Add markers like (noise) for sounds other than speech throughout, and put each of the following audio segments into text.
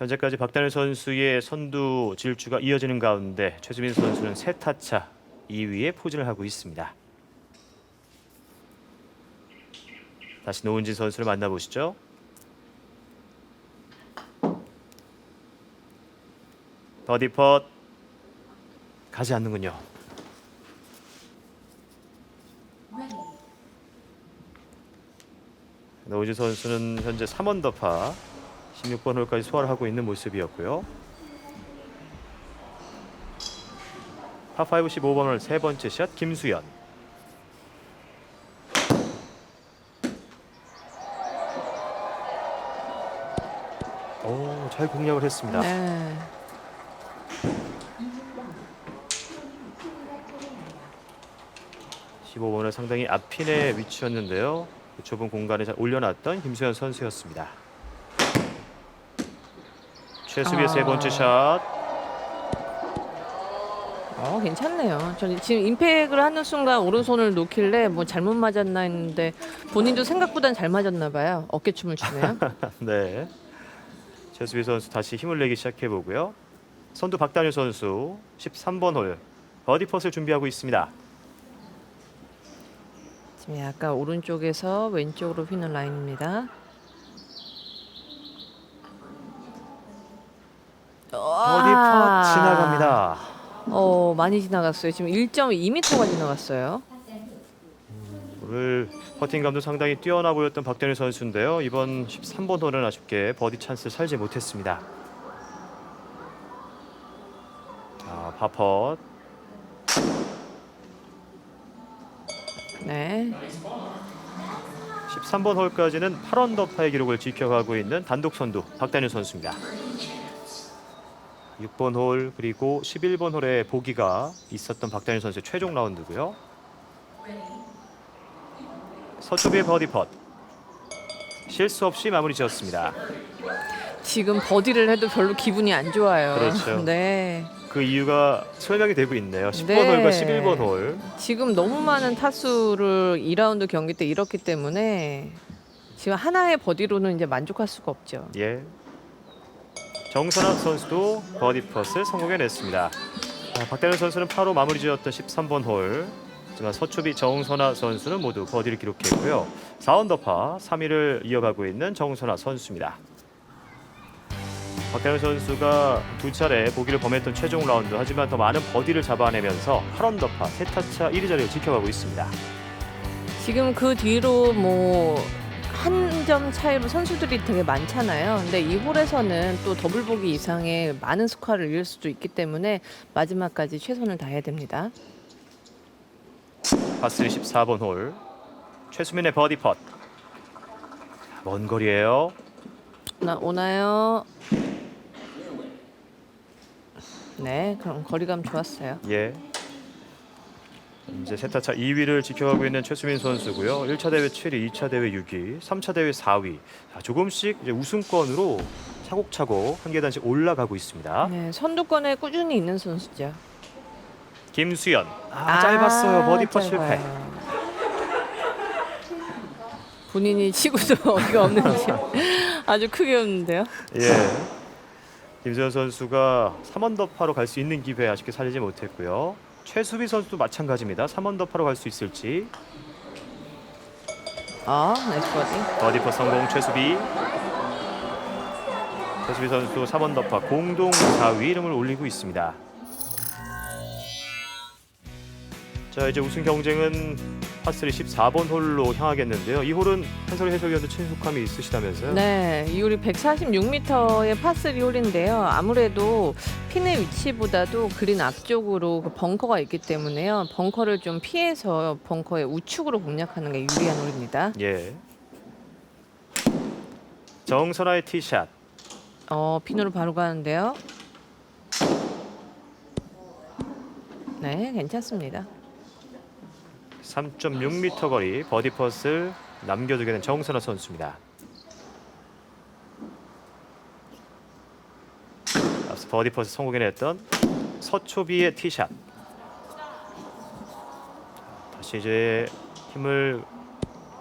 현재까지 박단일 선수의 선두 질주가 이어지는 가운데 최수빈 선수는 세 타차 2위에 포진을 하고 있습니다. 다시 노은진 선수를 만나보시죠. 버디 펫 가지 않는군요. 노은진 선수는 현재 3언더파 16번 홀까지 소화를 하고 있는 모습이었고요. 파5 15번 홀 세 번째 샷 김수연. 오, 잘 공략을 했습니다. 네. 십 15번은 상당히 앞핀에 위치했는데요. 그 좁은 공간에 잘 올려놨던 김수현 선수였습니다. 최수비의 아. 세 번째 샷. 어, 괜찮네요. 저는 지금 임팩을 하는 순간 오른손을 놓길래 뭐 잘못 맞았나 했는데 본인도 생각보단 잘 맞았나 봐요. 어깨춤을 추네요. (laughs) 네. 최수비 선수 다시 힘을 내기 시작해 보고요. 선두 박단일 선수 13번 홀 버디 펫을 준비하고 있습니다. 지금 약간 오른쪽에서 왼쪽으로 휘는 라인입니다. 버디 펫 지나갑니다. 어, 많이 지나갔어요. 지금 1.2m가 지나갔어요. 오늘 퍼팅감도 상당히 뛰어나 보였던 박단일 선수인데요. 이번 13번 홀은 아쉽게 버디 찬스를 살지 못했습니다. 자, 파펫. 네. 13번 홀까지는 8언더파의 기록을 지켜가고 있는 단독 선두 박단일 선수입니다. 6번 홀 그리고 11번 홀에 보기가 있었던 박단일 선수의 최종 라운드고요. 서초비의 버디 펫 실수 없이 마무리 지었습니다. 지금 버디를 해도 별로 기분이 안 좋아요. 그렇죠. 네. 그 이유가 설명이 되고 있네요. 10번 네. 홀과 11번 홀. 지금 너무 많은 타수를 2라운드 경기 때 잃었기 때문에 지금 하나의 버디로는 이제 만족할 수가 없죠. 예. 정선학 선수도 버디 펫을 성공해냈습니다. 아, 박대현 선수는 8호 마무리 지었던 13번 홀. 하지만 서초비 정선아 선수는 모두 버디를 기록했고요. 4언더파 3위를 이어가고 있는 정선아 선수입니다. 박대현 선수가 두 차례 보기를 범했던 최종 라운드 하지만 더 많은 버디를 잡아내면서 8언더파 세 타차 1위 자리를 지켜가고 있습니다. 지금 그 뒤로 뭐 한 점 차이로 선수들이 되게 많잖아요. 근데 이 홀에서는 또 더블 보기 이상의 많은 스코어를 이을 수도 있기 때문에 마지막까지 최선을 다해야 됩니다. 파스 14번 홀 최수민의 버디 펫. 먼 거리예요. 나 오나요? 네, 그럼 거리감 좋았어요. 예. 이제 세타차 2위를 지켜가고 있는 최수민 선수고요. 1차 대회 7위, 2차 대회 6위, 3차 대회 4위. 자, 조금씩 이제 우승권으로 차곡차곡 한 계단씩 올라가고 있습니다. 네, 선두권에 꾸준히 있는 선수죠. 김수연. 아, 짧았어요. 버디 펫 실패. 짧아요. 본인이 치고도 (laughs) 어디가 없는지 아주 크게 웃는데요. 예. 김수연 선수가 3언더파로 갈 수 있는 기회 아쉽게 살리지 못했고요. 최수비 선수도 마찬가지입니다. 3언더파로 갈 수 있을지. 아, 나이스 버디. 버디퍼 성공 최수비 최수비 선수 3원더파 공동 4위 이름을 올리고 있습니다 자 이제 우승 경쟁은 파3 14번 홀로 향하겠는데요 이 홀은 한솔 해설위원도 친숙함이 있으시다면서요? 네, 이 홀이 146m의 파스리 홀인데요. 아무래도 핀의 위치보다도 그린 앞쪽으로 그 벙커가 있기 때문에요. 벙커를 좀 피해서 벙커의 우측으로 공략하는 게 유리한 홀입니다. 예 정선아의 티샷 어, 핀으로 바로 가는데요. 네, 괜찮습니다. 3.6m 거리 버디 퍼스를 남겨두게 된 정선아 선수입니다 앞서 버디 퍼스 성공해냈던 서초비의 티샷 다시 이제 힘을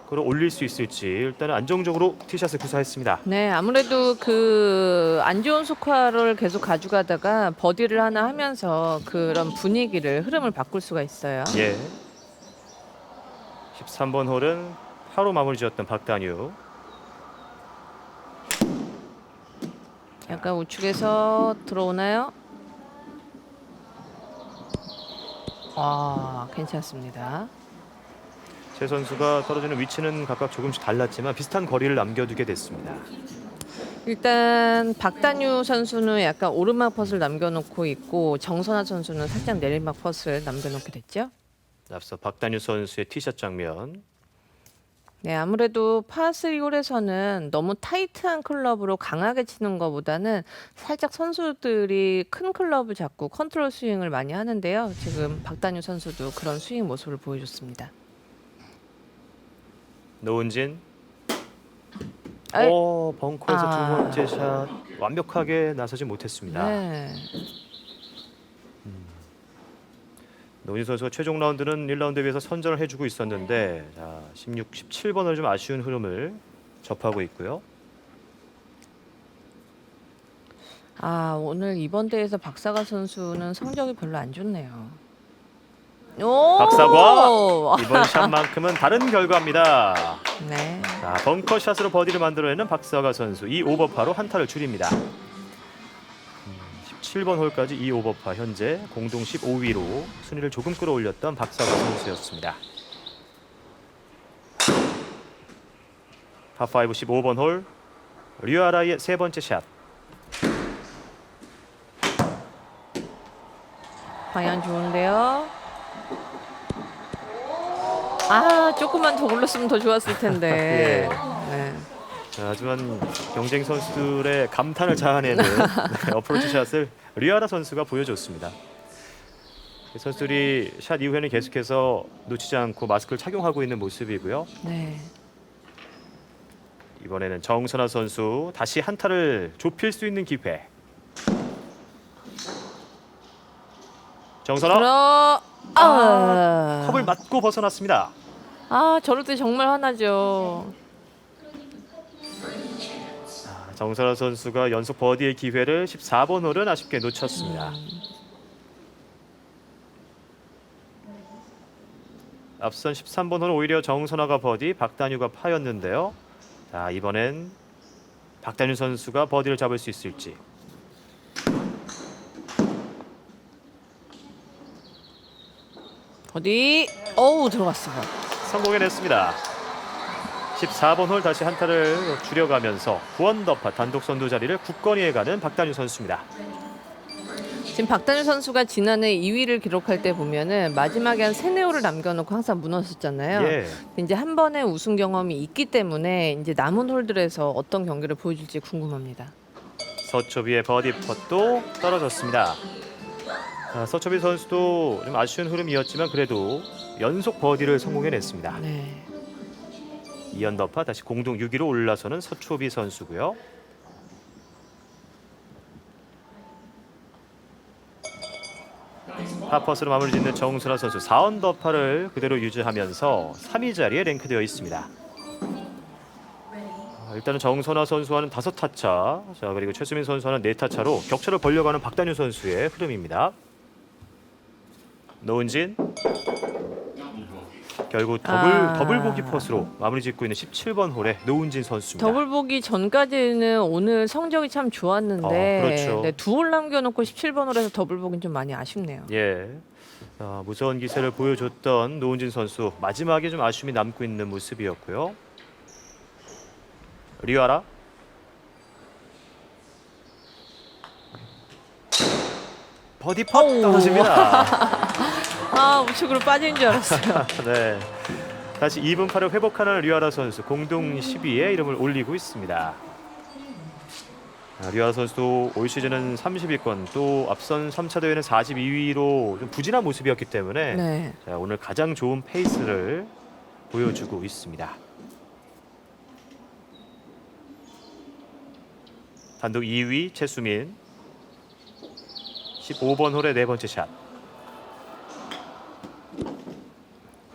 끌어올릴 수 있을지 일단은 안정적으로 티샷을 구사했습니다. 네, 아무래도 그 안 좋은 스코어를 계속 가져가다가 버디를 하나 하면서 그런 분위기를 흐름을 바꿀 수가 있어요. 예. 13번 홀은 파로 마무리 지었던 박단유. 약간 우측에서 들어오나요? 아, 괜찮습니다. 제 선수가 떨어지는 위치는 각각 조금씩 달랐지만 비슷한 거리를 남겨두게 됐습니다. 일단 박단유 선수는 약간 오르막 퍼스를 남겨놓고 있고 정선아 선수는 살짝 내리막 퍼스를 남겨놓게 됐죠. 앞서 박단유 선수의 티샷 장면. 네, 아무래도 파3 홀에서는 너무 타이트한 클럽으로 강하게 치는 것보다는 살짝 선수들이 큰 클럽을 잡고 컨트롤 스윙을 많이 하는데요. 지금 박단유 선수도 그런 스윙 모습을 보여줬습니다. 노은진. 아이. 오, 벙커에서 아. 두 번째 샷 완벽하게 나서지 못했습니다. 네. 노은진 선수가 최종 라운드는 1라운드에 비해서 선전을 해주고 있었는데 자, 16, 17번을 좀 아쉬운 흐름을 접하고 있고요. 아 오늘 이번 대회에서 박사가 선수는 성적이 별로 안 좋네요. 오! 박사과 이번 샷만큼은 다른 결과입니다. (laughs) 네. 자, 벙커 샷으로 버디를 만들어내는 박사가 선수 이 오버파로 한타를 줄입니다. 음, 17번 홀까지 이 오버파 현재 공동 15위로 순위를 조금 끌어올렸던 박사가 선수였습니다. 파5 15번 홀 류아라의 세 번째 샷. 방향 좋은데요. 아 조금만 더 올렸으면 더 좋았을 텐데. 네. (laughs) 자, 하지만 경쟁 선수들의 감탄을 자아내는 (laughs) 네, 어프로치 샷을 리아라 선수가 보여줬습니다. 이 선수들이 샷 이후에는 계속해서 놓치지 않고 마스크를 착용하고 있는 모습이고요. 네. 이번에는 정선아 선수 다시 한타를 좁힐 수 있는 기회. 정선아 들어. 아. 컵을 맞고 벗어났습니다. 아 저럴 때 정말 화나죠. 정선아 선수가 연속 버디의 기회를 14번 홀은 아쉽게 놓쳤습니다. 앞선 13번 홀은 오히려 정선아가 버디, 박단유가 파였는데요. 자 이번엔 박단유 선수가 버디를 잡을 수 있을지. 어디? 어우 들어갔어요. 성공해냈습니다. 14번 홀 다시 한타를 줄여가면서 구원더파 단독 선두 자리를 굳건히 해가는 박단유 선수입니다. 지금 박단유 선수가 지난해 2위를 기록할 때 보면은 마지막에 한 세네 홀을 남겨놓고 항상 무너졌잖아요. 예, 이제 한 번의 우승 경험이 있기 때문에 이제 남은 홀들에서 어떤 경기를 보여줄지 궁금합니다. 서초비의 버디 펫도 떨어졌습니다. 아, 서초비 선수도 좀 아쉬운 흐름이었지만 그래도 연속 버디를 성공해냈습니다. 네. 이연더파 다시 공동 6위로 올라서는 서초비 선수고요. 파퍼스로 마무리 짓는 정순아 선수 4언더파를 그대로 유지하면서 3위 자리에 랭크되어 있습니다. 아, 일단은 정선아 선수와는 다섯 타차, 자 그리고 최수민 선수와는 네 타차로 격차를 벌려가는 박단유 선수의 흐름입니다. 노은진 결국 더블 아. 더블 보기 퍼스로 마무리 짓고 있는 17번 홀의 노은진 선수입니다. 더블 보기 전까지는 오늘 성적이 참 좋았는데 어, 그렇죠. 네, 두홀 남겨놓고 17번 홀에서 더블 보기는 좀 많이 아쉽네요. 예. 아, 무서운 기세를 보여줬던 노은진 선수 마지막에 좀 아쉬움이 남고 있는 모습이었고요. 리아라 버디 팟 오우. 떨어집니다. (laughs) 아 우측으로 빠진 줄 알았어요. (laughs) 네. 다시 2분파를 회복하는 류아라 선수 공동 10위에 이름을 올리고 있습니다. 아, 류아라 선수도 올 시즌은 30위권 또 앞선 3차 대회는 42위로 좀 부진한 모습이었기 때문에 네. 자, 오늘 가장 좋은 페이스를 보여주고 있습니다. 단독 2위 최수민 15번 홀의 네 번째 샷.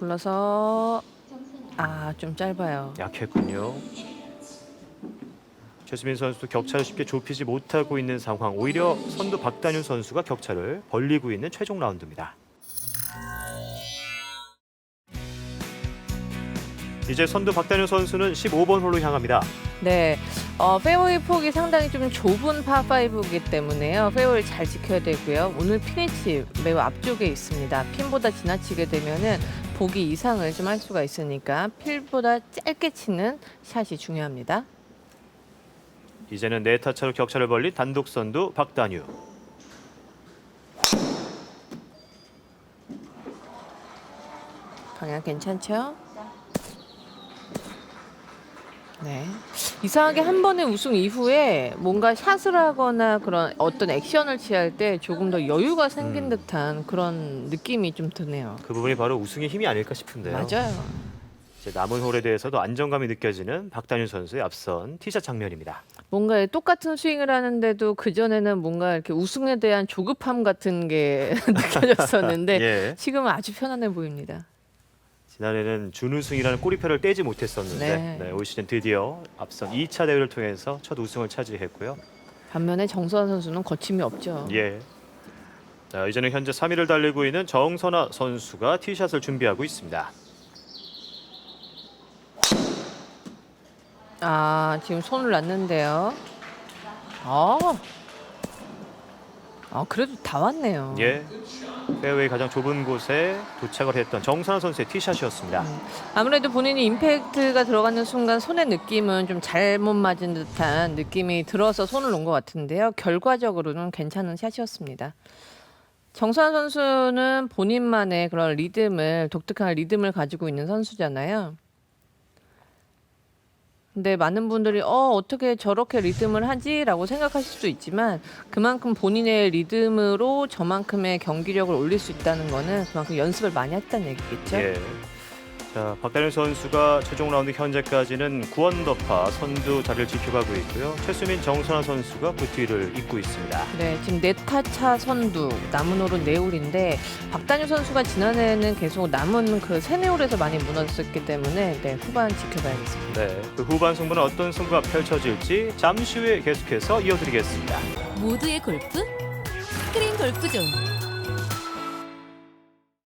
불러서 아, 좀 짧아요. 약했군요. 최수민 선수도 격차를 쉽게 좁히지 못하고 있는 상황. 오히려 선두 박단윤 선수가 격차를 벌리고 있는 최종 라운드입니다. 이제 선두 박단윤 선수는 15번 홀로 향합니다. 네, 어, 페어웨이 폭이 상당히 좀 좁은 파5이기 때문에요. 페어웨이 잘 지켜야 되고요. 오늘 피니치 매우 앞쪽에 있습니다. 핀보다 지나치게 되면은 보기 이상을 좀 할 수가 있으니까 필보다 짧게 치는 샷이 중요합니다. 이제는 네타 차로 격차를 벌린 단독 선두 박단유. 방향 괜찮죠? 네. 이상하게 한 번의 우승 이후에 뭔가 샷을 하거나 그런 어떤 액션을 취할 때 조금 더 여유가 생긴 음. 듯한 그런 느낌이 좀 드네요. 그 부분이 바로 우승의 힘이 아닐까 싶은데요. 맞아요. 이제 남은 홀에 대해서도 안정감이 느껴지는 박단윤 선수의 앞선 티샷 장면입니다. 뭔가 똑같은 스윙을 하는데도 그 전에는 뭔가 이렇게 우승에 대한 조급함 같은 게 (laughs) 느껴졌었는데 (laughs) 예. 지금은 아주 편안해 보입니다. 지난해는 준우승이라는 꼬리표를 떼지 못했었는데 네. 네, 올 시즌 드디어 앞선 2차 대회를 통해서 첫 우승을 차지했고요. 반면에 정수환 선수는 거침이 없죠. 예. 자, 이제는 현재 3위를 달리고 있는 정선아 선수가 티샷을 준비하고 있습니다. 아 지금 손을 놨는데요. 아, 아 그래도 다 왔네요. 예. 페어웨이 가장 좁은 곳에 도착을 했던 정선아 선수의 티샷이었습니다. 아무래도 본인이 임팩트가 들어가는 순간 손의 느낌은 좀 잘못 맞은 듯한 느낌이 들어서 손을 놓은 것 같은데요. 결과적으로는 괜찮은 샷이었습니다. 정수환 선수는 본인만의 그런 리듬을 독특한 리듬을 가지고 있는 선수잖아요. 근데 많은 분들이 어 어떻게 저렇게 리듬을 하지라고 생각하실 수도 있지만 그만큼 본인의 리듬으로 저만큼의 경기력을 올릴 수 있다는 거는 그만큼 연습을 많이 했다는 얘기겠죠. 예. 자, 박다현 선수가 최종 라운드 현재까지는 9언더파 선두 자리를 지켜가고 있고요. 최수민, 정선아 선수가 그 뒤를 잇고 있습니다. 네, 지금 네타차 선두 남은 홀은 네 홀인데 박단유 선수가 지난해에는 계속 남은 그 세네 홀에서 많이 무너졌기 때문에 네, 후반 지켜봐야겠습니다. 네, 그 후반 승부는 어떤 승부가 펼쳐질지 잠시 후에 계속해서 이어드리겠습니다. 모두의 골프 스크린 골프존